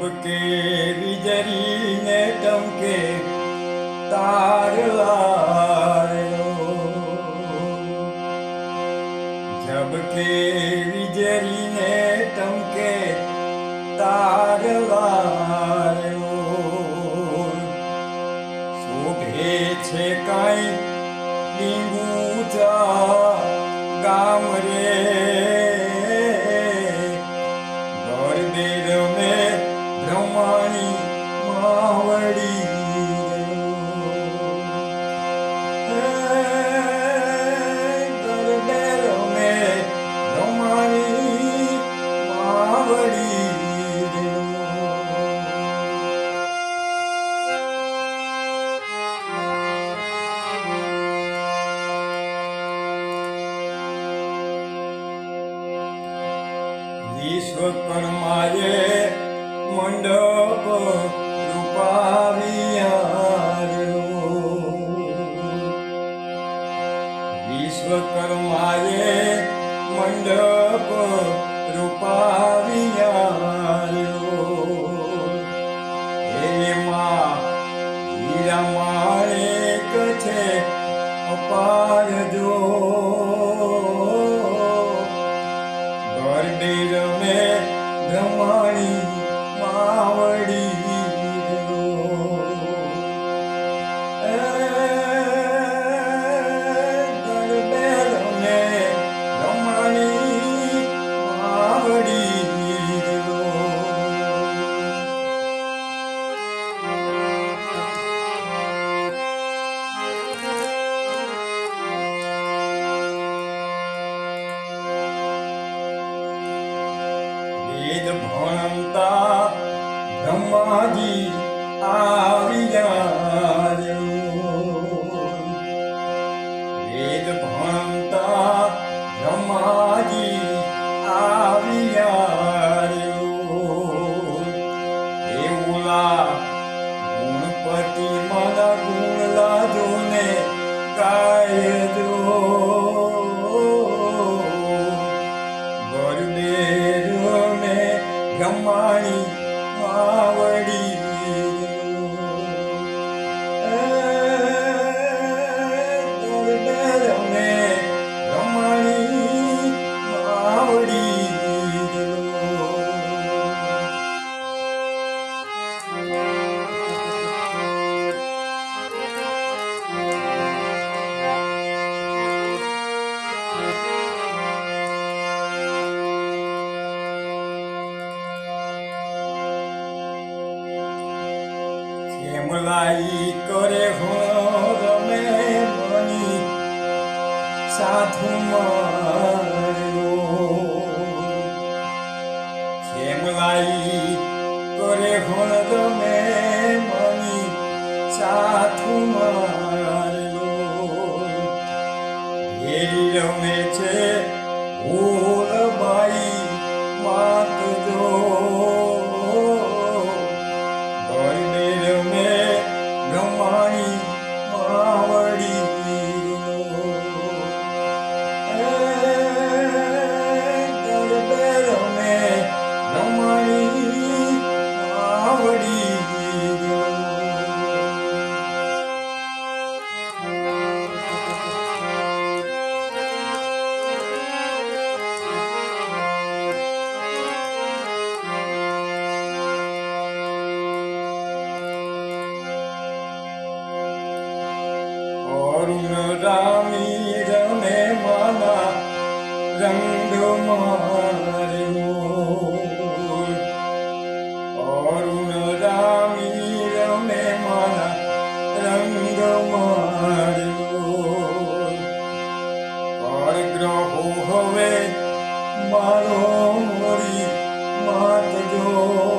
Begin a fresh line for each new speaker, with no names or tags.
ઝબકે વિજરીને ટમકે તાર જબકે વિજરીને ટમકે તારલાયો વિશ્વકર્માએ મંડપ રૂપાવ્યાર્યો વિશ્વકર્માએ મંડપ રૂપાવ્યાર્યો એમાં હીરા માણેક છે અપાર જો ગરબે મેં બ્રહ્માણી વેદ ભણતા બ્રહ્માજી આવી વેદ ભણતા બ્રહ્માજી આવી એવલા ગુણપતિ મારા ગુણ લાજો કાયદો ગરબે બ્રહ્માણી માવડી কমলাই করে হরমে মনি সাধু খেমলাই করে হরমে মনি সাধু মারলো মেছে ভুল રંગ માર્યો. અરુણ રામી રમે માના રંગ માર્યો. હવે મારો મોરી માત જો